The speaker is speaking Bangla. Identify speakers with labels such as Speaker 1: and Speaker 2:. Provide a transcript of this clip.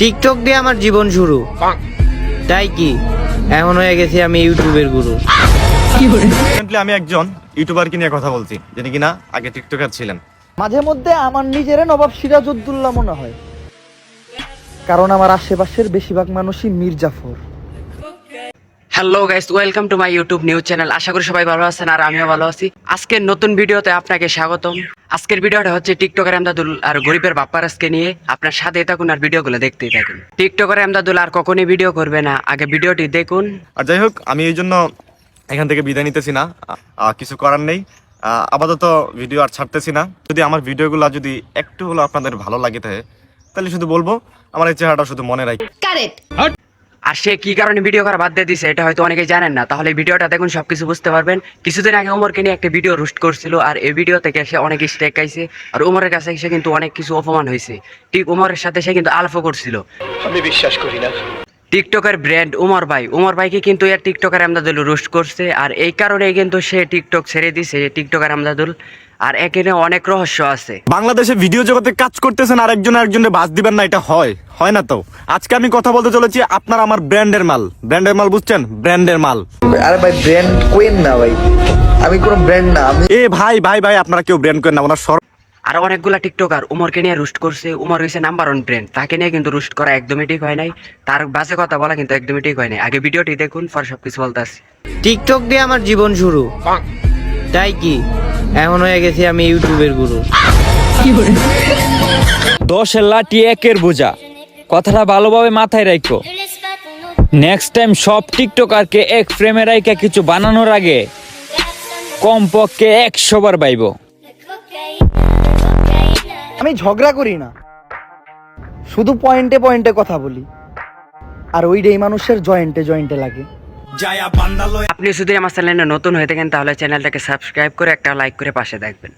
Speaker 1: টিকটক দিয়ে আমার জীবন শুরু। তাই কি? এখন হয়ে গেছি আমি ইউটিউবের গুরু।
Speaker 2: আমি একজন ইউটিউবারকে নিয়ে কথা বলছি যিনি কিনা আগে টিকটকার ছিলেন।
Speaker 3: মাঝে মধ্যে আমার নিজের নবাব সিরাজউদ্দৌলা মনে হয়। কারণ আমার আশেপাশের বেশিরভাগ মানুষই Mir Jafar
Speaker 4: hello guys welcome to my YouTube news channel আশা করি সবাই ভালো আছেন আর আমিও ভালো আছি। আজকের নতুন ভিডিওতে আপনাকে স্বাগতম। আজকের ভিডিওটা হচ্ছে টিকটকের আমদাদুল আর গরিবের বাপ্পারাজকে নিয়ে। আপনার সাথে থাকুন আর ভিডিওগুলো দেখতেই থাকুন। টিকটকের আমদাদুল আর কখনই ভিডিও করবে না। আগে ভিডিওটি দেখুন।
Speaker 2: আর যাই হোক আমি এই জন্য এখান থেকে বিদায় নিতেছি না। আহ, কিছু করার নেই। আহ, আপাতত ভিডিও আর ছাড়তেছি না। যদি আমার ভিডিওগুলো যদি একটু হলো আপনাদের ভালো লাগে থাকে তাহলে শুধু বলব আমার এই চেহারাটা শুধু মনে রাখি।
Speaker 4: আর সে কি কারণে ভিডিও করা বাদ দিয়ে দিছে, এটা হয়তো অনেকে জানেন না। তাহলে ভিডিওটা দেখুন, সবকিছু বুঝতে পারবেন। কিছুদিন আগে ওমরকে নিয়ে একটা ভিডিও রুস্ট করছিল, আর এই ভিডিও থেকে সে অনেক স্টেক আর ওমরের কাছে সে কিন্তু অনেক কিছু অপমান হয়েছে ঠিক ওমরের সাথে সে কিন্তু আলফো করছিল।
Speaker 5: আমি বিশ্বাস করি না।
Speaker 4: টিকটকের ব্র্যান্ড উমর ভাই। উমর ভাইকে কিন্তু এর টিকটকার আমদাদুল রোস্ট করছে আর এই কারণেই কিন্তু সে টিকটক ছেড়ে দিছে টিকটকার আমদাদুল। আর এখানে অনেক রহস্য আছে।
Speaker 2: বাংলাদেশে ভিডিও জগতে কাজ করতেছেন আর একজন আরেকজনের বাস দিবেন না এটা হয়। হয় না তো? আজকে আমি কথা বলতে চলেছি আপনার আমার ব্র্যান্ডের মাল। ব্র্যান্ডের মাল বুঝছেন? ব্র্যান্ডের মাল।
Speaker 3: আরে ভাই ব্র্যান্ড কোয়েন না ভাই। আমি কোনো ব্র্যান্ড না আমি
Speaker 2: এ ভাই ভাই ভাই আপনারা কেউ ব্র্যান্ড করেন না ওনার সর
Speaker 4: আর অনেকগুলা টিকটকার উমরকে নিয়ে রুস্ট করছে। উমর হয়েছে নাম্বার ওয়ান ব্র্যান্ড তাকে নিয়ে কিন্তু রুস্ট করা একদমই ঠিক হয় নাই। তার বাজে কথা বলা কিন্তু একদমই ঠিক হয় নাই। আগে ভিডিওটি দেখুন পর সবকিছু বলতে আসি।
Speaker 1: টিকটক দিয়ে আমার জীবন শুরু। তাই কি? এখন হয়ে গেছি আমি ইউটিউবের গুরু।
Speaker 6: দশের লাঠি একের বোঝা। কথাটা ভালোভাবে মাথায় রাখো নেক্সট টাইম সব টিকটকারকে এক ফ্রেমে রাইখা কিছু বানানোর আগে কমপক্ষে একশো বার পাইব
Speaker 3: আমি ঝগড়া করি না। শুধু পয়েন্টে পয়েন্টে কথা বলি। আর ওই ওইটাই মানুষের জয়েন্টে জয়েন্টে লাগে।
Speaker 4: আপনি যদি আমার চ্যানেলে নতুন হয়ে থাকেন তাহলে চ্যানেলটাকে সাবস্ক্রাইব করে একটা লাইক করে পাশে দেখবেন